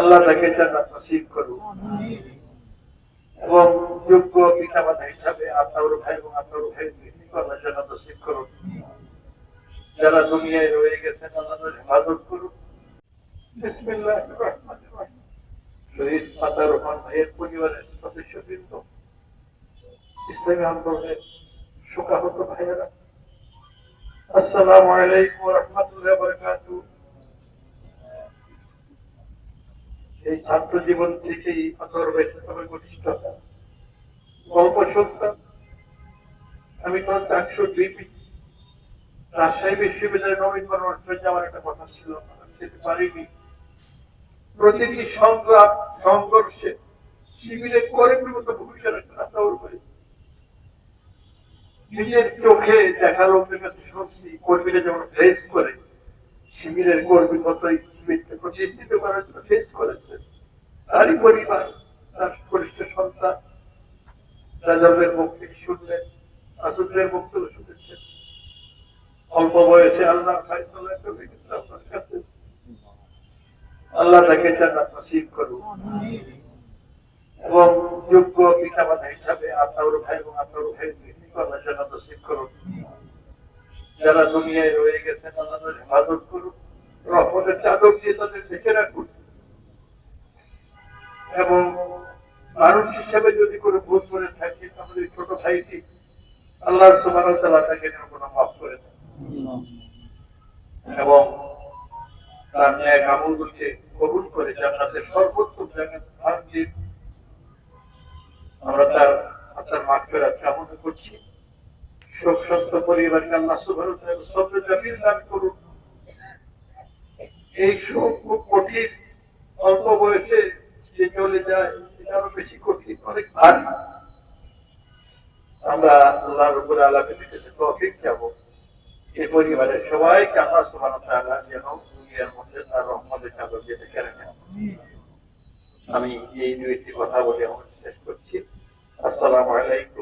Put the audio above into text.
আল্লাহ তাকে জান্নাত নসিব করুন এবং যোগ্য পিতামাতা হিসাবে আপনার ভাই এবং আপনার ভাই আল্লাহ জান্নাত নসিব করুন যারা দুনিয়ায় রয়ে গেছেন, আল্লাহ হেফাজত করুন শহীদ মাতা রহমান সদস্যবৃন্দ, ইসলামী আন্দোলনের শোকাহত ভাইয়েরা, আসসালামু আলাইকুম রাহমাতুল্লাহি বারাকাতুহু। ছাত্র জীবন থেকেই অথর্বের সাথে ঘনিষ্ঠতা গল্প শুনতাম আমি তখন চারশো দুই রাজশাহী বিশ্ববিদ্যালয়ের নবীনবরণ অনুষ্ঠানে যাওয়ার একটা কথা ছিল যেতে পারিনি। প্রতিটি সংগ্রাম সংঘর্ষে শিবিরে কর্মীর মতো ভূমিকা রাখতে আশাও করি নিজের চোখে দেখা লোকের কাছে শুনছি কর্মীরা যেমন ফেস করে, শিবিরের কর্মী কতই প্রতিষ্ঠিত করার জন্য ফেস করেছে। তারই পরিবার, তার কনিষ্ঠ সন্তান রাজবের থেকে শুনলেন আসুদের বক্তব্য শুনেছেন। অল্প বয়সে আল্লাহ আপনার কাছে। আল্লাহ তাকে জান্নাত করুন। এবং যোগ্য পিতামাতা হিসাবে আপনার ভাই এবং আপনার ভাই আল্লাহ জান্নাত নসিব করুন। যারা দুনিয়ায় রয়ে গেছেন, আল্লাহ হেফাজত করুন। রহমতের চাদর দিয়ে তাদের দেখে রাখুন। এবং মানুষ হিসেবে যদি কোনো ভুল করে থাকি, তাহলে ছোট ভাইটি আল্লাহ সুবাহ তাকে কোনো মাফ করে এবং তার ন্যায় আমলগুলিকে কবুল করে জান্নাতের সর্বোত্তম জায়গায় আমরা তার আপনার মাফ করার কামনা করছি। শোক সত্য পরিবারকে আল্লাহ সুবাহ সত্য জামিল দান করুন। এই শোক খুব কঠিন, অল্প বয়সে চলে যায়, এটা আরও বেশি কঠিন। অনেক ভারী। আমরা আল্লাহ রবুল আলমের কাছে তফিক যাব এই পরিবারের সবাইকে আল্লাহ সুবহানাহু তারা যেন দুনিয়ার মধ্যে তার রহমতের চাদর দিয়ে ঢেকে রাখেন আমি এই দুইটি কথা বলে আমার শেষ করছি। আসসালামু আলাইকুম।